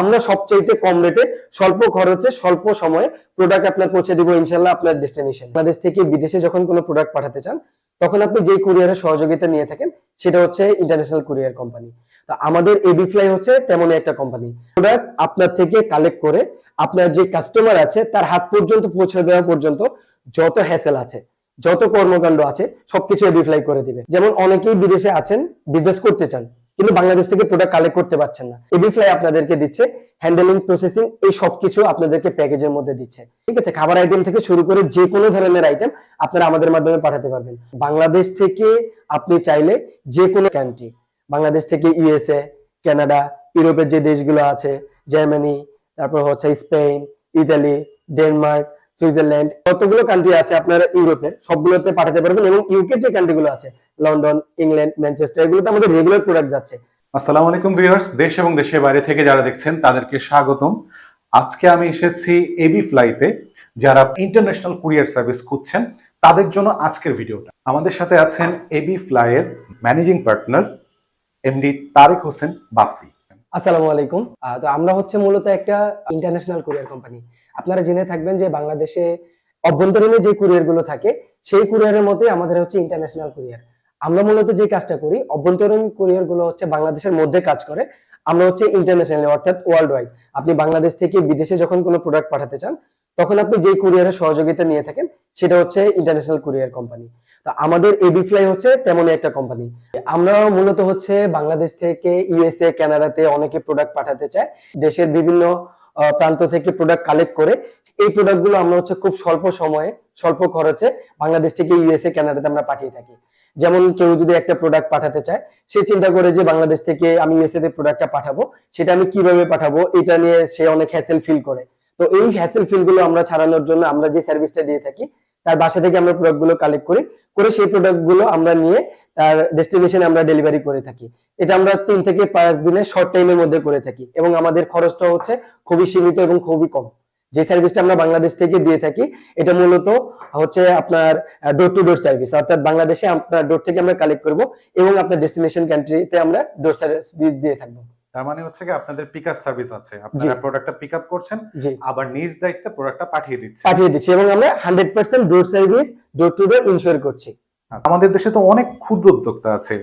আমরা সবচাইতে কম রেটে স্বল্প খরচে, স্বল্প সময়ে প্রোডাক্ট আপনার পৌঁছে দিব ইনশাল্লাহ আপনার ডেস্টিনেশন বাংলাদেশ থেকে বিদেশে যখন কোনো প্রোডাক্ট পাঠাতে চান, তখন আপনি যে কুরিয়ারের সহযোগিতা নিয়ে থাকেন, সেটা হচ্ছে ইন্টারন্যাশনাল কুরিয়ার কোম্পানি তো আমাদের এবি ফ্লাই হচ্ছে তেমনই একটা কোম্পানি প্রোডাক্ট আপনার থেকে কালেক্ট করে, আপনার যে কাস্টমার আছে, তার হাত পর্যন্ত পৌঁছে দেওয়া পর্যন্ত যত হ্যাসেল আছে, যত কর্মকাণ্ড আছে, সবকিছু এবি ফ্লাই করে দিবে। যেমন অনেকেই বিদেশে আছেন বিজনেস করতে চান কিন্তু বাংলাদেশ থেকে প্রোডাক্ট কালেক্ট করতে পারছেন না। এবি ফ্লাই আপনাদেরকে দিচ্ছে হ্যান্ডেলিং প্রসেসিং এই সবকিছু আপনাদেরকে প্যাকেজের মধ্যে দিচ্ছে। ঠিক আছে, খাবার আইটেম থেকে শুরু করে যে কোনো ধরনের আইটেম আপনারা আমাদের মাধ্যমে পাঠাতে পারবেন। বাংলাদেশ থেকে আপনি চাইলে যে কোনো কান্ট্রি বাংলাদেশ থেকে ইউএসএ কানাডা ইউরোপের যে দেশগুলো আছে জার্মানি তারপর হচ্ছে স্পেন ইতালি ডেনমার্ক সুইজারল্যান্ড, কতগুলো কান্ট্রি আছে আপনারা ইউরোপের সবগুলোতে পাঠাতে পারবেন এবং ইউকে যে কান্ট্রিগুলো আছে, লন্ডন, ইংল্যান্ড, ম্যানচেস্টার, এগুলোতে আমাদের রেগুলার প্রোডাক্ট যাচ্ছে। আসসালামু আলাইকুম ভিউয়ার্স দেশ এবং দেশের বাইরে থেকে যারা দেখছেন, তাদেরকে স্বাগতম। আজকে আমি এসেছি এবি ফ্লাইতে যারা ইন্টারন্যাশনাল কুরিয়ার সার্ভিস খুঁজছেন, তাদের জন্য আজকের ভিডিওটা। আমাদের সাথে আছেন এবি ফ্লাইয়ের managing partner MD Tarek Hossain Bappi. আসসালামু আলাইকুম। তো আমরা হচ্ছে মূলত একটা ইন্টারন্যাশনাল কুরিয়ার কোম্পানি আপনারা জেনে থাকবেন যে বাংলাদেশে অভ্যন্তরীণে যে কুরিয়ারগুলো থাকে, সেই কুরিয়ারের মধ্যে আমাদের হচ্ছে ইন্টারন্যাশনাল কুরিয়ার আমরা মূলত যে কাজটা করি, অভ্যন্তরীণ কুরিয়ারগুলো হচ্ছে বাংলাদেশের মধ্যে কাজ করে, আমরা হচ্ছে ইন্টারন্যাশনাল অর্থাৎ ওয়ার্ল্ড ওয়াইড আপনি বাংলাদেশ থেকে বিদেশে যখন কোনো প্রোডাক্ট পাঠাতে চান, তখন আপনি যে কুরিয়ারের সহযোগিতা নিয়ে থাকেন সেটা হচ্ছে ইন্টারন্যাশনাল কুরিয়ার কোম্পানি তো আমাদের এবি ফ্লাই হচ্ছে তেমনই একটা কোম্পানি আমরা মূলত হচ্ছে বাংলাদেশ থেকে ইউএসএ কানাডাতে অনেকে প্রোডাক্ট পাঠাতে চায়। দেশের বিভিন্ন প্রান্ত থেকে প্রোডাক্ট কালেক্ট করে এই প্রোডাক্টগুলো আমরা হচ্ছে খুব স্বল্প সময়ে, স্বল্প খরচে বাংলাদেশ থেকে ইউএসএ কানাডাতে আমরা পাঠিয়ে থাকি। যেমন কেউ যদি একটা প্রোডাক্ট পাঠাতে চায়, সে চিন্তা করে যে বাংলাদেশ থেকে আমি ইউএসএ তে প্রোডাক্টটা পাঠাবো, সেটা আমি কীভাবে পাঠাবো, এটা নিয়ে সে অনেক হ্যাসেল ফিল করে। তো এই হ্যাসেল ফিলগুলো আমরা ছাড়ানোর জন্য আমরা যে সার্ভিসটা দিয়ে থাকি, তার বাসা থেকে আমরা প্রোডাক্টগুলো কালেক্ট করি, করে সেই প্রোডাক্টগুলো আমরা নিয়ে তার ডেস্টিনেশনে আমরা ডেলিভারি করে থাকি। এটা আমরা তিন থেকে পাঁচ দিনের শর্ট টাইমের মধ্যে করে থাকি এবং আমাদের খরচটা হচ্ছে খুবই সীমিত এবং খুবই কম। যে সার্ভিসটা আমরা বাংলাদেশ থেকে দিয়ে থাকি, এটা মূলত হচ্ছে আপনার ডোর টু ডোর সার্ভিস অর্থাৎ বাংলাদেশে আপনার ডোর থেকে আমরা কালেক্ট করব এবং আপনার ডেস্টিনেশন কান্ট্রিতে আমরা ডোর সার্ভিস দিয়ে থাকব। তার মানে হচ্ছে কি আপনাদের পিক আপ সার্ভিস আছে। আপনারা প্রোডাক্টটা পিক আপ করছেন আবার নিজ দায়িত্বে প্রোডাক্টটা পাঠিয়ে দিচ্ছেন। পাঠিয়ে দিচ্ছি এবং আমরা hundred percent door service door to door করছি। আমাদের দেশে তো অনেক ক্ষুদ্র উদ্যোক্তা আছে।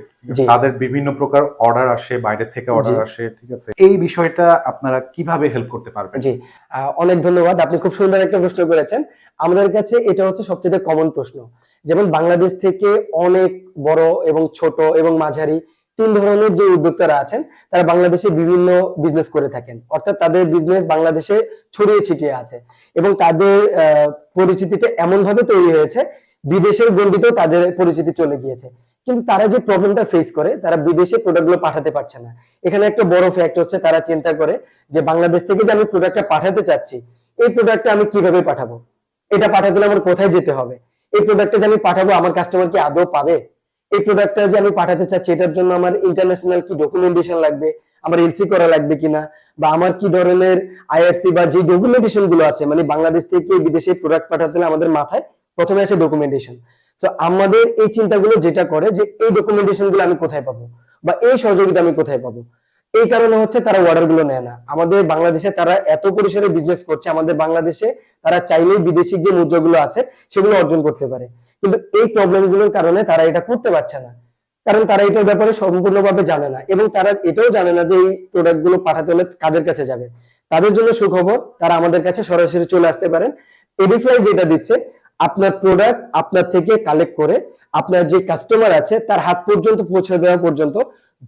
তাদের বিভিন্ন প্রকার অর্ডার আসে বাইরে থেকে অর্ডার আসে ঠিক আছে? এই বিষয়টা আপনারা কীভাবে হেল্প করতে পারবেন? জি। অনেক ধন্যবাদ আপনি খুব সুন্দর একটা প্রশ্ন করেছেন। আমাদের কাছে এটা হচ্ছে সবচেয়ে কমন প্রশ্ন। যেমন বাংলাদেশ থেকে অনেক বড় এবং ছোট এবং মাঝারি তিন ধরনের যে উদ্যোক্তারা আছেন, তারা বাংলাদেশে বিভিন্ন বিজনেস করে থাকেন। অর্থাৎ তাদের বিজনেস বাংলাদেশে ছড়িয়ে ছিটিয়ে আছে এবং তাদের পরিচিতিটা এমন ভাবে তৈরি হয়েছে, বিদেশের গণ্ডিতেও তাদের পরিচিতি চলে গিয়েছে। কিন্তু তারা যে প্রবলেমটা ফেস করে, তারা বিদেশে প্রোডাক্টগুলো পাঠাতে পারছে না। এখানে একটা বড় ফ্যাক্ট হচ্ছে, তারা চিন্তা করে যে বাংলাদেশ থেকে যে আমি প্রোডাক্টটা পাঠাতে চাচ্ছি, এই প্রোডাক্টটা আমি কীভাবে পাঠাবো? এটা পাঠাতে আমার কোথায় যেতে হবে? এই প্রোডাক্টটা যে আমি পাঠাবো, আমার কাস্টমার কি আদৌ পাবে? এই প্রোডাক্টটা যে আমি পাঠাতে চাচ্ছি, এটার জন্য আমার ইন্টারন্যাশনাল কি ডকুমেন্টেশন লাগবে? আমার এলসি করা লাগবে কিনা? বা আমার কি ধরনের আইআরসি বা যে ডকুমেন্টেশনগুলো আছে মানে বাংলাদেশ থেকে বিদেশে প্রোডাক্ট পাঠাতে হলে আমাদের মাথায় প্রথমে আসে ডকুমেন্টেশন তো আমাদের এই চিন্তাগুলো যেটা করে যে এই ডকুমেন্টেশনগুলো আমি কোথায় পাবো? বা এই সহযোগিতা আমি কোথায় পাবো? এই কারণে হচ্ছে তারা অর্ডারগুলো নেয় না। আমাদের বাংলাদেশে তারা এত পরিসরে বিজনেস করছে, আমাদের বাংলাদেশে তারা চাইলেই বিদেশি যে মুদ্রাগুলো আছে, সেগুলো অর্জন করতে পারে। কিন্তু এই প্রবলেমগুলোর কারণে তারা এটা করতে পারছে না। কারণ তারা এটার ব্যাপারে সম্পূর্ণভাবে জানে না এবং তারা এটাও জানে না যে এই প্রোডাক্টগুলো পাঠাতে হলে কাদের কাছে যাবে। তাদের জন্য সুখবর, তারা আমাদের কাছে সরাসরি চলে আসতে পারেন। এডিফ্লাই যেটা দিচ্ছে, আপনার প্রোডাক্ট আপনার থেকে কালেক্ট করে আপনার যে কাস্টমার আছে, তার হাত পর্যন্ত পৌঁছে দেওয়া পর্যন্ত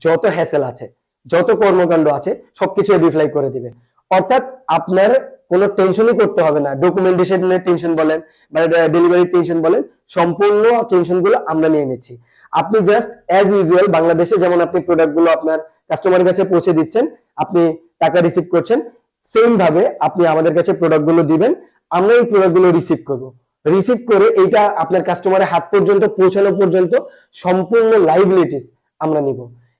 যত হ্যাসেল আছে, যত কর্মকাণ্ড আছে, সবকিছু এডিফ্লাই করে দিবে। অর্থাৎ আপনার কোনো টেনশনই করতে হবে না। ডকুমেন্টেশনের টেনশন বলেন বা ডেলিভারি টেনশন বলেন সম্পূর্ণ টেনশনগুলো আমরা নিয়ে নিচ্ছি। আপনি জাস্ট অ্যাজ ইউজুয়াল বাংলাদেশে যেমন আপনি প্রোডাক্টগুলো আপনার কাস্টমারের কাছে পৌঁছে দিচ্ছেন, আপনি টাকা রিসিভ করছেন সেম ভাবে আপনি আমাদের কাছে প্রোডাক্টগুলো দিবেন, আমরা এই প্রোডাক্টগুলো রিসিভ করব। রিসিভ করে এইটা আপনার কাস্টমারের হাত পর্যন্ত পৌঁছানো পর্যন্ত সম্পূর্ণ লাইবিলিটিস আমরা নিব।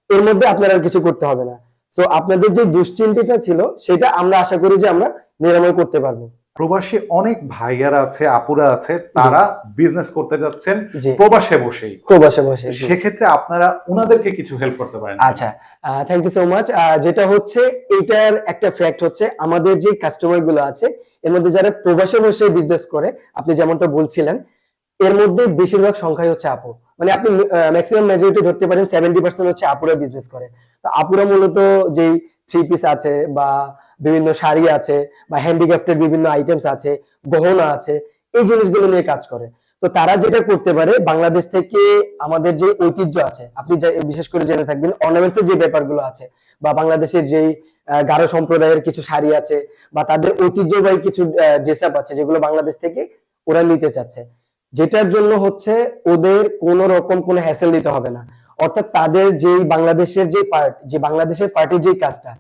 এর মধ্যে আপনার আর কিছু করতে হবে না। সো আপনাদের যে দুশ্চিন্তাটা ছিল, সেটা আমরা আশা করি যে আমরা নিরাময় করতে পারব। প্রবাসী অনেক ভাইয়ারা আছে আপুরা আছে তারা বিজনেস করতে যাচ্ছেন প্রবাসে বসেই। প্রবাসে বসে সেক্ষেত্রে আপনারা ওনাদেরকে কিছু হেল্প করতে পারেন। আচ্ছা থ্যাংক ইউ সো মাচ যেটা হচ্ছে এটার একটা ফ্যাক্ট হচ্ছে আমাদের যে কাস্টমারগুলো আছে এর মধ্যে যারা প্রবাসে বসে বিজনেস করে আপনি যেমনটা বলছিলেন এর মধ্যে বেশিরভাগ সংখ্যাই হচ্ছে আপু। মানে আপনি ম্যাক্সিমাম মেজরিটি ধরতে পারেন সেভেন্টি পার্সেন্ট হচ্ছে আপুরা বিজনেস করে। তো আপুরা মূলত যেই থ্রি পিস আছে বা বিভিন্ন শাড়ি আছে বা হ্যান্ডিক্রাফটের বিভিন্ন আইটেমস আছে, গহনা আছে, এই জিনিসগুলো নিয়ে কাজ করে। তো তারা যেটা করতে পারে, বাংলাদেশ থেকে আমাদের যে ঐতিহ্য আছে, আপনি বিশেষ করে জেনে থাকবেন অর্নামেন্টস যে ব্যাপারগুলো আছে বা বাংলাদেশের যেই গারো সম্প্রদায়ের কিছু শাড়ি আছে বা তাদের ঐতিহ্যবাহী কিছু ড্রেস আপ আছে যেগুলো বাংলাদেশ থেকে ওরা নিতে চাচ্ছে। যেটার জন্য হচ্ছে ওদের কোন রকম কোনো হ্যাসেল দিতে হবে না। অর্থাৎ তাদের যেই বাংলাদেশের যে পার্ট যে বাংলাদেশের পার্টির যে কাজটা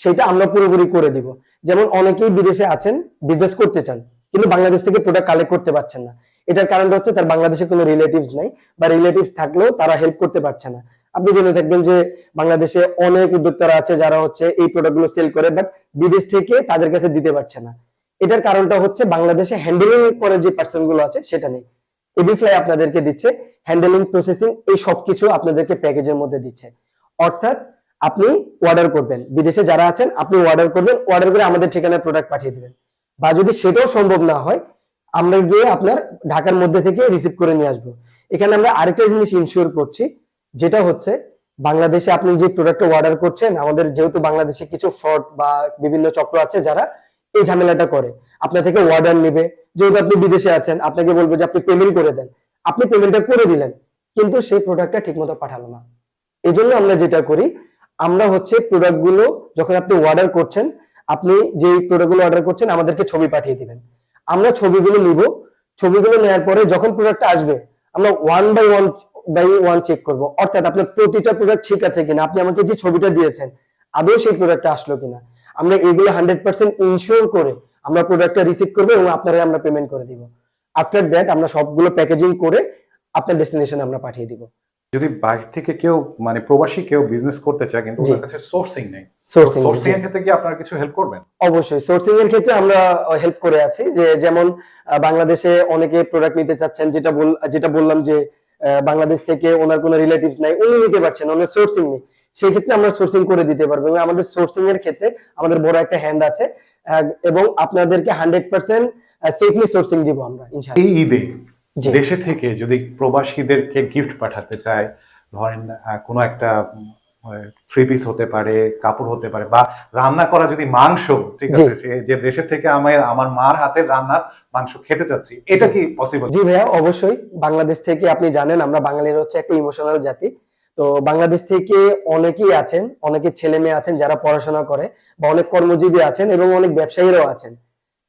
সেটা আমরা পুরোপুরি করে দিব। যেমন অনেকেই বিদেশে আছেন বিজনেস করতে চান, কিন্তু বাংলাদেশ থেকে প্রোডাক্ট কালেক্ট করতে পারছেন না। এটার কারণটা হচ্ছে তার বাংলাদেশে কোনো রিলেটিভস নাই, বা রিলেটিভস থাকলেও তারা হেল্প করতে পারছে না। আপনি জেনে থাকবেন যে বাংলাদেশে অনেক উদ্যোক্তারা আছে যারা হচ্ছে এই প্রোডাক্টগুলো সেল করে বাট বিদেশ থেকে তাদের কাছে দিতে পারছে না। এটার কারণটা হচ্ছে বাংলাদেশে হ্যান্ডেলিং করে যে পার্সন আছে, সেটা নেই। এবিফ্লাই আপনাদেরকে দিচ্ছে হ্যান্ডেলিং প্রসেসিং এই সবকিছু আপনাদেরকে প্যাকেজের মধ্যে দিচ্ছে। অর্থাৎ আপনি অর্ডার করবেন। বিদেশে যারা আছেন, আপনি অর্ডার করবেন অর্ডার করে আমাদের ঠিকানায় প্রোডাক্ট পাঠিয়ে দেবেন। বা যদি সেটাও সম্ভব না হয়, আমরা গিয়ে আপনার ঢাকার মধ্যে থেকে রিসিভ করে নিয়ে আসব। এখানে আমরা আরেকটা জিনিস ইনশিওর করছি, যেটা হচ্ছে বাংলাদেশে আপনি যে প্রোডাক্ট অর্ডার করছেন, আমাদের যেহেতু বাংলাদেশে কিছু ফ্রড বা বিভিন্ন চক্র আছে যারা এই ঝামেলাটা করে, আপনার থেকে অর্ডার নেবে। যেহেতু আপনি বিদেশে আছেন, আপনাকে বলব যে আপনি পেমেন্ট করে দেন। আপনি পেমেন্টটা করে দিলেন, কিন্তু সেই প্রোডাক্টটা ঠিকমতো পাঠালো না। এই জন্য আমরা যেটা করি আমরা হচ্ছে প্রোডাক্টগুলো যখন আপনি অর্ডার করছেন, আপনি যে প্রোডাক্টগুলো অর্ডার করছেন, আমাদেরকে ছবি পাঠিয়ে দিবেন। আমরা ছবিগুলো নিব। ছবিগুলো নেওয়ার পরে যখন প্রোডাক্টটা আসবে, আমরা one by one by one check করব। অর্থাৎ আপনার প্রতিটা প্রোডাক্ট ঠিক আছে কিনা, আপনি আমাকে যে ছবিটা দিয়েছেন, আদৌ সেই প্রোডাক্টটা আসলো কিনা। আমরা এগুলো হান্ড্রেড পার্সেন্ট ইনশিওর করে আমরা প্রোডাক্টটা রিসিভ করব এবং আপনারা আমরা পেমেন্ট করে দিব। আফটার দ্যাট আমরা সবগুলো প্যাকেজিং করে আপনার ডেস্টিনেশনে আমরা পাঠিয়ে দিব। যদি বাইরে থেকে কেউ মানে প্রবাসী কেউ বিজনেস করতে চায় কিন্তু ওদের কাছে সোর্সিং নেই। সোর্সিং এর ক্ষেত্রে কি আপনারা কিছু হেল্প করবেন? অবশ্যই সোর্সিং এর ক্ষেত্রে আমরা হেল্প করে আছি যে যেমন বাংলাদেশে অনেকে প্রোডাক্ট নিতে চাচ্ছেন যেটা বল যেটা বললাম যে বাংলাদেশ থেকে ওনার কোনো রিলেটিভস নাই উনি নিতে পারছেন ওনার সোর্সিং নেই। সেই ক্ষেত্রে আমরা সোর্সিং করে দিতে পারব এবং আমাদের সোর্সিং এর ক্ষেত্রে আমাদের বড় একটা হ্যান্ড আছে এবং আপনাদেরকে হান্ড্রেড পার্সেন্ট সেফলি সোর্সিং দিব আমরা ইনশাআল্লাহ। এই ঈদে দেশে থেকে যদি প্রবাসীদেরকে গিফট পাঠাতে চায় ধরেন কোনো একটা থ্রি পিস হতে পারে কাপড় হতে পারে বা রান্না করা যদি মাংস ঠিক আছে যে- যে দেশে থেকে আমার আমার মার হাতের রান্নার মাংস খেতে চাচ্ছি এটা কি পসিবল জি ভাইয়া অবশ্যই। বাংলাদেশ থেকে আপনি জানেন আমরা বাঙালির হচ্ছে একটা ইমোশনাল জাতি। তো বাংলাদেশ থেকে অনেকেই আছেন অনেকে ছেলে মেয়ে আছেন যারা পড়াশোনা করে বা অনেক কর্মজীবী আছেন এবং অনেক ব্যবসায়ীরাও আছেন।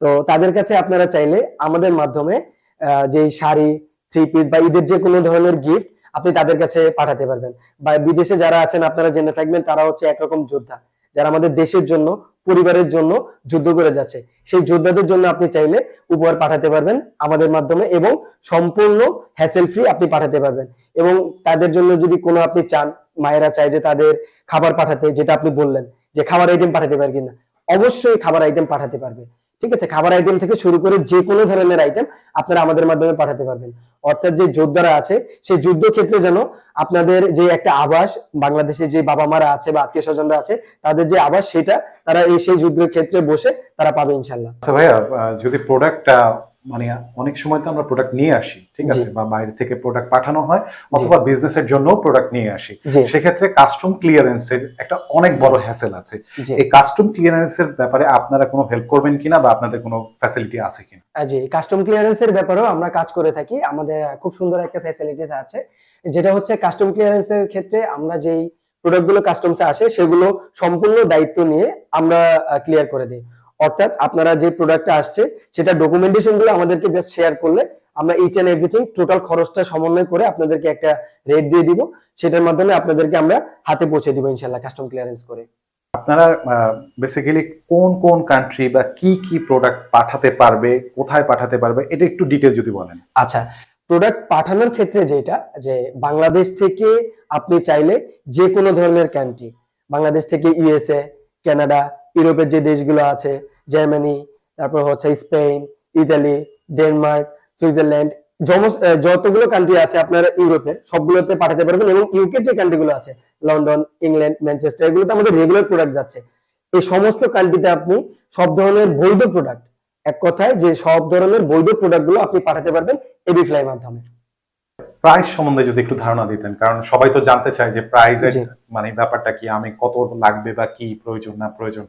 তো তাদের কাছে আপনারা চাইলে আমাদের মাধ্যমে যে শাড়ি থ্রি পিস বা ঈদের যে কোনো ধরনের গিফট আপনি তাদের কাছে পাঠাতে পারবেন। বা বিদেশে যারা আছেন, আপনারা জেনে থাকবেন, তারা হচ্ছে একরকম যোদ্ধা। যারা আমাদের দেশের জন্য, পরিবারের জন্য যুদ্ধ করে যাচ্ছে। সেই যোদ্ধাদের জন্য আপনি চাইলে উপহার পাঠাতে পারবেন আমাদের মাধ্যমে এবং সম্পূর্ণ হ্যাসেল ফ্রি আপনি পাঠাতে পারবেন। এবং তাদের জন্য যদি কোনো আপনি চান, মায়েরা চায় যে তাদের খাবার পাঠাতে, যেটা আপনি বললেন, যে খাবার আইটেম পাঠাতে পারে কিনা, অবশ্যই খাবার আইটেম পাঠাতে পারবে। ঠিক আছে, খাবার আইটেম থেকে শুরু করে যে কোনো ধরনের আইটেম আপনারা আমাদের মাধ্যমে পাঠাতে পারবেন। অর্থাৎ যে যোদ্ধারা আছে, সেই যুদ্ধ ক্ষেত্রে যেন আপনাদের যে একটা আবাস, বাংলাদেশে যে বাবা মারা আছে বা আত্মীয় স্বজনরা আছে, তাদের যে আবাস, সেটা তারা এই সেই যুদ্ধের ক্ষেত্রে বসে তারা পাবে ইনশাল্লাহ আচ্ছা ভাইয়া যদি প্রোডাক্টটা মানে অনেক সময় তো আমরা প্রোডাক্ট নিয়ে আসি ঠিক আছে? বা বাইরে থেকে প্রোডাক্ট পাঠানো হয় অথবা বিজনেসের জন্য প্রোডাক্ট নিয়ে আসি। সেক্ষেত্রে কাস্টম ক্লিয়ারেন্সের একটা অনেক বড় হ্যাসেল আছে। এই কাস্টম ক্লিয়ারেন্সের ব্যাপারে আপনারা কোনো হেল্প করবেন কিনা বা আপনাদের কোনো ফ্যাসিলিটি আছে কিনা? জি কাস্টম ক্লিয়ারেন্সের ব্যাপারেও আমরা কাজ করে থাকি। আমাদের খুব সুন্দর একটা ফ্যাসিলিটিস আছে। যেটা হচ্ছে কাস্টম ক্লিয়ারেন্সের ক্ষেত্রে আমরা যেই প্রোডাক্টগুলো কাস্টমসে আসে সেগুলো সম্পূর্ণ দায়িত্ব নিয়ে আমরা ক্লিয়ার করে দিই। অর্থাৎ আপনারা যে প্রোডাক্টটা আসছে সেটা ডকুমেন্টেশনগুলো আমাদেরকে জাস্ট শেয়ার করলে আমরা ইচ এন্ড এভরিথিং টোটাল খরচটা সমন্বয় করে আপনাদেরকে একটা রেট দিয়ে দিব। সেটার মাধ্যমে আপনাদেরকে আমরা হাতে পৌঁছে দিব ইনশাল্লাহ কাস্টম ক্লিয়ারেন্স করে। আপনারা বেসিক্যালি কোন কোন কান্ট্রি বা কি কি প্রোডাক্ট পাঠাতে পারবে কোথায় পাঠাতে পারবে এটা একটু ডিটেল যদি বলেন। আচ্ছা প্রোডাক্ট পাঠানোর ক্ষেত্রে যেটা যে বাংলাদেশ থেকে আপনি চাইলে যে কোনো ধরনের কান্ট্রি বাংলাদেশ থেকে ইউএসএ কানাডা ইউরোপের যে দেশগুলো আছে জার্মানি তারপর হচ্ছে স্পেন ইতালি ডেনমার্ক সুইজারল্যান্ড যতগুলো কান্ট্রি আছে আপনার ইউরোপের সবগুলোতে পাঠাতে পারবেন এবং ইউকে যে কান্ট্রিগুলো আছে লন্ডন ইংল্যান্ড ম্যানচেস্টার এগুলোতে আমাদের রেগুলার প্রোডাক্ট যাচ্ছে। এই সমস্ত কান্ট্রিতে আপনি সব ধরনের বৈধ প্রোডাক্ট এক কথায় যে সব ধরনের বৈধ প্রোডাক্টগুলো আপনি পাঠাতে পারবেন এবি ফ্লাই মাধ্যমে। প্রাইস সম্বন্ধে যদি একটু ধারণা দিতেন কারণ সবাই তো জানতে চায় যে প্রাইসের জি। মানে ব্যাপারটা কি আমি কত লাগবে বা কি প্রয়োজন না প্রয়োজন।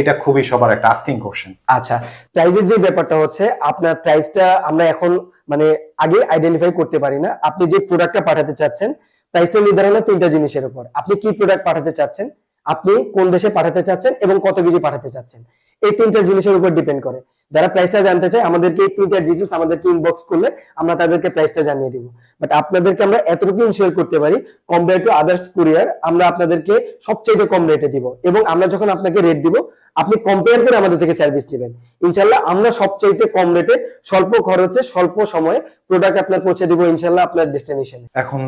এটা খুবই সবার একটা আস্কিং কোশ্চেন আচ্ছা প্রাইজের যে ব্যাপারটা হচ্ছে, আপনার প্রাইসটা আমরা এখন মানে আগে আইডেন্টিফাই করতে পারি না। আপনি যে প্রোডাক্টটা পাঠাতে চাচ্ছেন প্রাইসটা নির্ধারণ তিনটা জিনিসের উপর। আপনি কি প্রোডাক্ট পাঠাতে চাচ্ছেন, আপনি কোন দেশে পাঠাতে চাচ্ছেন এবং কত কেজি পাঠাতে চাচ্ছেন। এই তিনটা জিনিসের উপর ডিপেন্ড করে। যারা প্রাইসটা জানতে চায়, আমাদেরকে তিনটা ডিটেলস আমাদেরকে ইনবক্স করলে আমরা তাদেরকে প্রাইসটা জানিয়ে দিব। বাট আপনাদেরকে আমরা এতটুকু ইনশিওর করতে পারি কম্পেয়ার টু আদার্স কুরিয়ার আমরা আপনাদেরকে সবচেয়ে কম রেটে দিব এবং আমরা যখন আপনাকে রেট দিব, আপনি কম্পেয়ার করে আমাদের থেকে সার্ভিস নেবেন। ইনশাল্লাহ আমরা সবচাইতে কম রেটে স্বল্প খরচে, স্বল্প সময়ে প্রোডাক্ট আপনার পৌঁছে দিব ইনশাল্লাহ আপনার ডেস্টিনেশনে এখন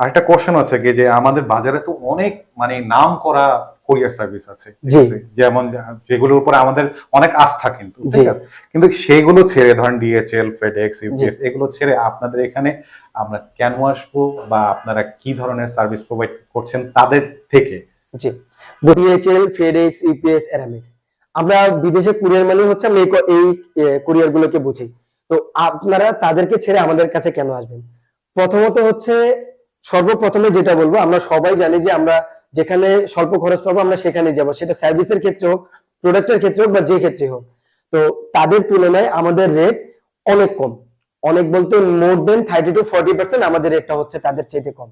আরেকটা কোশ্চেন আছে কি যে আমাদের বাজারে তো অনেক মানে নাম করা কুরিয়ার সার্ভিস আছে? যেমন যেগুলোর উপরে আমাদের অনেক আস্থা কিন্তু ঠিক আছে? কিন্তু সেগুলো ছেড়ে ধরেন ডিএচএল ফেডেক্স ইউপিএস এগুলো ছেড়ে আপনাদের এখানে আমরা কেন আসব বা আপনারা কি ধরনের সার্ভিস প্রোভাইড করছেন তাদের থেকে? জি। ডিএচএল ফেডেক্স ইউপিএস এরামিক্স আমরা বিদেশে কুরিয়ার মানে হচ্ছে আমরা এই কুরিয়ার গুলোকে বুঝি। তো আপনারা তাদেরকে ছেড়ে আমাদের কাছে কেন আসবেন? প্রথমত হচ্ছে সর্বপ্রথমে যেটা বলব আমরা সবাই জানি যে আমরা যেখানে স্বল্প খরচ পাবো, আমরা সেখানে যাব। সেটা সার্ভিসের ক্ষেত্রে হোক প্রোডাক্টের ক্ষেত্রে হোক বা যে ক্ষেত্রে হোক। তো তাদের তুলনায় আমাদের রেট অনেক কম। অনেক বলতে more than thirty to forty percent আমাদের রেটটা হচ্ছে তাদের চাইতে কম।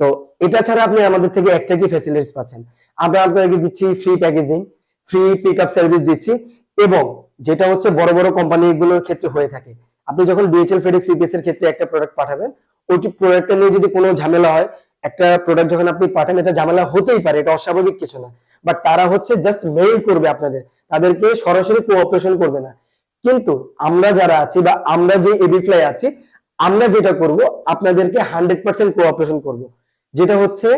তো এটা ছাড়া আপনি আমাদের থেকে এক্সট্রা কি ফ্যাসিলিটিস পাচ্ছেন? আমরা আপনাকে দিচ্ছি free packaging free pick up service দিচ্ছি এবং যেটা হচ্ছে বড় বড় কোম্পানিগুলোর ক্ষেত্রে হয়ে থাকে। আপনি যখন ডিএচএল ফেডেক্স ইউপিএস এর ক্ষেত্রে একটা প্রোডাক্ট পাঠাবেন, ওইটি প্রোডাক্টটা নিয়ে যদি কোনো ঝামেলা হয় একটা প্রোডাক্ট যখন আপনি পাঠান, এটা ঝামেলা হতেই পারে, এটা অস্বাভাবিক কিছু না। বাট তারা হচ্ছে জাস্ট মেইল করবে আপনাদের। তাদেরকে সরাসরি কোঅপারেশন করবে না। কিন্তু আমরা যারা আছি বা আমরা যে এবি ফ্লাই আছি, আমরা যেটা করব, আপনাদেরকে হান্ড্রেড পার্সেন্ট কোঅপারেশন করব। যেটা হচ্ছে,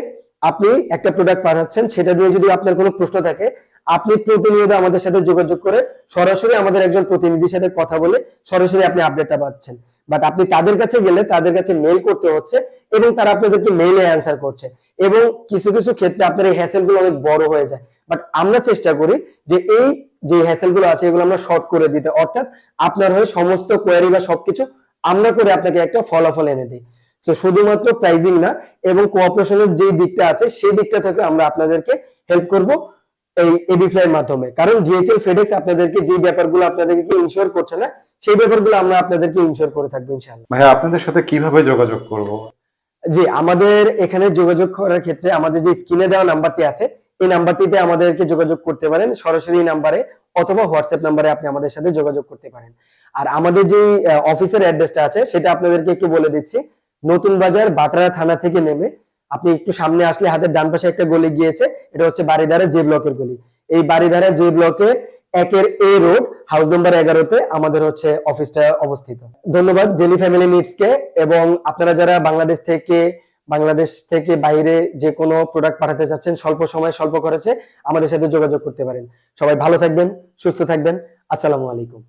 আপনি একটা প্রোডাক্ট পাঠাচ্ছেন, সেটা নিয়ে যদি আপনার কোনো প্রশ্ন থাকে, আপনি প্রতিনিয়ত আমাদের সাথে যোগাযোগ করে সরাসরি আমাদের একজন প্রতিনিধির সাথে কথা বলে সরাসরি আপনি আপডেটটা পাচ্ছেন। বাট আপনি তাদের কাছে গেলে তাদের কাছে মেইল করতে হচ্ছে এবং তারা আপনাদেরকে মেইলে অ্যান্সার করছে। এবং কিছু কিছু ক্ষেত্রে আপনার এই হ্যাসেলগুলো অনেক বড় হয়ে যায়। বাট আমরা চেষ্টা করি যে এই যে হ্যাসেলগুলো আছে এগুলো আমরা শর্ট করে দিতে। অর্থাৎ আপনার হয়ে সমস্ত কোয়ারি বা সবকিছু আমরা করে আপনাকে একটা ফলাফল এনে দিই। তো শুধুমাত্র প্রাইজিং না, এবং কোঅপারেশনের যে দিকটা আছে সেই দিকটা থেকে আমরা আপনাদেরকে হেল্প করব এই এডিফ্লাই এর মাধ্যমে। কারণ ডিএচএল ফেডেক্স আপনাদেরকে যে ব্যাপারগুলো আপনাদেরকে ইনশিওর করছে না সেই ব্যাপারগুলো আমরা আপনাদেরকে ইনশিওর করে থাকব ইনশাআল্লাহ। ভাইয়া আপনাদের সাথে কীভাবে যোগাযোগ করব? জি আমাদের এখানে যোগাযোগ করার ক্ষেত্রে আমাদের যে স্ক্রিনে দেওয়া নাম্বারটি আছে এই নাম্বারটিতে আমাদেরকে যোগাযোগ করতে পারেন সরাসরি এই নাম্বারে অথবা হোয়াটসঅ্যাপ নাম্বারে আপনি আমাদের সাথে যোগাযোগ করতে পারেন। আর আমাদের যে অফিসের অ্যাড্রেসটা আছে সেটা আপনাদেরকে একটু বলে দিচ্ছি। নতুন বাজার বাটারা থানা থেকে নেমে আপনি একটু সামনে আসলে হাতের ডান পাশে একটা গলি গিয়েছে এটা হচ্ছে বাড়িধারা যে ব্লকের গলি। এই বাড়িধারা যে ব্লকের একের এ রোড হাউস নম্বর এগারোতে আমাদের হচ্ছে অফিসটা অবস্থিত। ধন্যবাদ জেলি ফ্যামিলি নিডস কে এবং আপনারা যারা বাংলাদেশ থেকে বাংলাদেশ থেকে বাইরে যে কোনো প্রোডাক্ট পাঠাতে চাচ্ছেন, স্বল্প সময় স্বল্প খরচে আমাদের সাথে যোগাযোগ করতে পারেন। সবাই ভালো থাকবেন, সুস্থ থাকবেন। আসসালামু আলাইকুম।